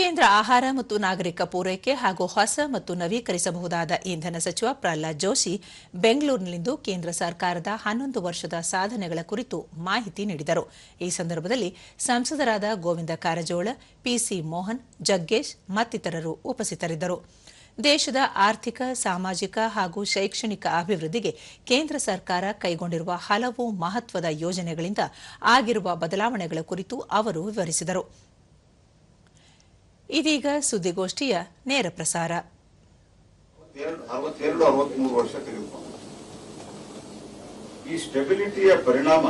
ಕೇಂದ್ರ ಆಹಾರ ಮತ್ತು ನಾಗರಿಕ ಪೂರೈಕೆ ಹಾಗೂ ಹೊಸ ಮತ್ತು ನವೀಕರಿಸಬಹುದಾದ ಇಂಧನ ಸಚಿವ ಪ್ರಹ್ಲಾದ್ ಜೋಶಿ ಬೆಂಗಳೂರಿನಲ್ಲಿಂದು ಕೇಂದ್ರ ಸರ್ಕಾರದ ಹನ್ನೊಂದು ವರ್ಷದ ಸಾಧನೆಗಳ ಕುರಿತು ಮಾಹಿತಿ ನೀಡಿದರು. ಈ ಸಂದರ್ಭದಲ್ಲಿ ಸಂಸದರಾದ ಗೋವಿಂದ ಕಾರಜೋಳ, ಪಿಸಿ ಮೋಹನ್, ಜಗ್ಗೇಶ್ ಮತ್ತಿತರರು ಉಪಸ್ಥಿತರಿದ್ದರು. ದೇಶದ ಆರ್ಥಿಕ, ಸಾಮಾಜಿಕ ಹಾಗೂ ಶೈಕ್ಷಣಿಕ ಅಭಿವೃದ್ಧಿಗೆ ಕೇಂದ್ರ ಸರ್ಕಾರ ಕೈಗೊಂಡಿರುವ ಹಲವು ಮಹತ್ವದ ಯೋಜನೆಗಳಿಂದ ಆಗಿರುವ ಬದಲಾವಣೆಗಳ ಕುರಿತು ಅವರು ವಿವರಿಸಿದರು. ಇದೀಗ ಸುದ್ದಿಗೋಷ್ಠಿಯ ನೇರ ಪ್ರಸಾರ. ವರ್ಷ ಈ ಸ್ಟೆಬಿಲಿಟಿಯ ಪರಿಣಾಮ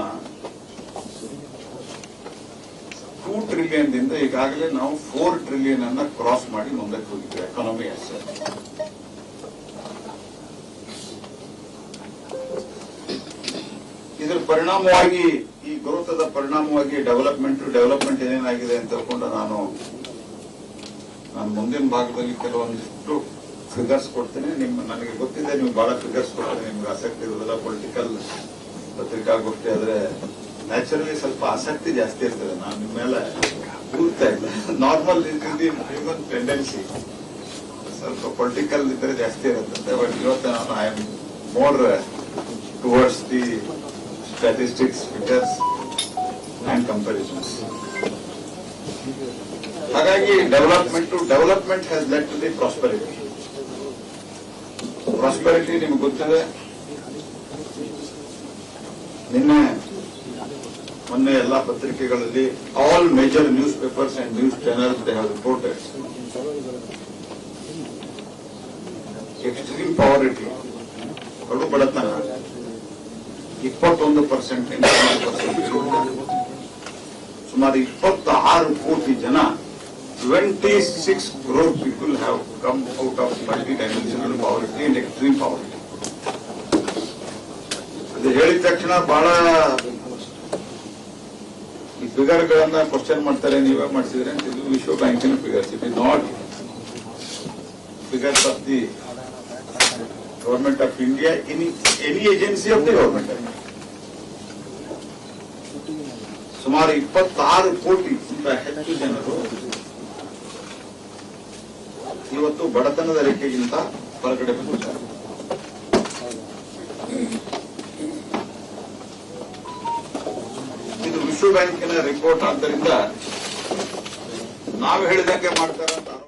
ಟೂ ಟ್ರಿಲಿಯನ್ ದಿಂದ ಈಗಾಗಲೇ ನಾವು ಫೋರ್ ಟ್ರಿಲಿಯನ್ ಅನ್ನ ಕ್ರಾಸ್ ಮಾಡಿ ಮುಂದಕ್ಕೆ ಹೋಗಿದ್ದೇವೆ ಎಕಾನಮಿ ಅಷ್ಟೇ ಇದರ ಪರಿಣಾಮವಾಗಿ, ಈ ಗ್ರೋತದ ಪರಿಣಾಮವಾಗಿ ಡೆವಲಪ್ಮೆಂಟ್ ಡೆವಲಪ್ಮೆಂಟ್ ಏನೇನಾಗಿದೆ ಅಂತ ತಿಳ್ಕೊಂಡು ನಾನು ನಾನು ಮುಂದಿನ ಭಾಗದಲ್ಲಿ ಕೆಲವೊಂದಿಷ್ಟು ಫಿಗರ್ಸ್ ಕೊಡ್ತೀನಿ. ನಿಮ್ಮ, ನನಗೆ ಗೊತ್ತಿದೆ, ನೀವು ಬಹಳ ಫಿಗರ್ಸ್ ಕೊಡ್ತೀನಿ. ನಿಮ್ಗೆ ಆಸಕ್ತಿ ಇರೋದಿಲ್ಲ ಪೊಲಿಟಿಕಲ್ ಪತ್ರಿಕಾಗೋಷ್ಠಿ ಆದ್ರೆ ನ್ಯಾಚುರಲಿ ಸ್ವಲ್ಪ ಆಸಕ್ತಿ ಜಾಸ್ತಿ ಇರ್ತದೆ. ನಾನು ನಿಮ್ಮ ಮೇಲೆ ಕೂರ್ತಾ ಇಲ್ಲ. ನಾರ್ಮಲ್ ಹ್ಯೂಮನ್ ಟೆಂಡೆನ್ಸಿ ಸ್ವಲ್ಪ ಪೊಲಿಟಿಕಲ್ ಇದ್ರೆ ಜಾಸ್ತಿ ಇರುತ್ತೆ. ಬಟ್ ಇವತ್ತು ನಾನು I am more towards the statistics figures and comparisons ಹಾಗಾಗಿ development development has led to the prosperity prosperity ನಿಮ್ಗೆ ಗೊತ್ತಿದೆ. ನಿನ್ನೆ ಮೊನ್ನೆ ಎಲ್ಲ ಪತ್ರಿಕೆಗಳಲ್ಲಿ all major newspapers and news channel they have reported extreme poverty ಕಡು ಬಡತನ. ಇಪ್ಪತ್ತೊಂದು ಪರ್ಸೆಂಟ್ ಸುಮಾರು ಇಪ್ಪತ್ತಾರು ಕೋಟಿ crore people have come out of multi-dimensional poverty and extreme poverty. ಅದು ಹೇಳಿದ ತಕ್ಷಣ ಬಹಳ ಈ ಫಿಗರ್ಗಳನ್ನ ಕ್ವಶನ್ ಮಾಡ್ತಾರೆ, ನೀವೇ ಮಾಡಿಸಿದ್ರೆ ಅಂತ ಇದು ವಿಶ್ವ ಬ್ಯಾಂಕಿನ figures it is not figures of the government of India in any agency of the government ಸುಮಾರು ಇಪ್ಪತ್ತಾರು ಕೋಟಿ ಹೆಚ್ಚು ಜನರು ಇವತ್ತು ಬಡತನದ ರೇಖೆಗಿಂತ ಹೊರಗಡೆ ಬಂದಿದ್ದಾರೆ ಇದು ವಿಶ್ವ ಬ್ಯಾಂಕಿನ ರಿಪೋರ್ಟ್ ಆದ್ದರಿಂದ ನಾವು ಹೇಳಿದಂಗೆ ಮಾಡ್ತಾರಂತ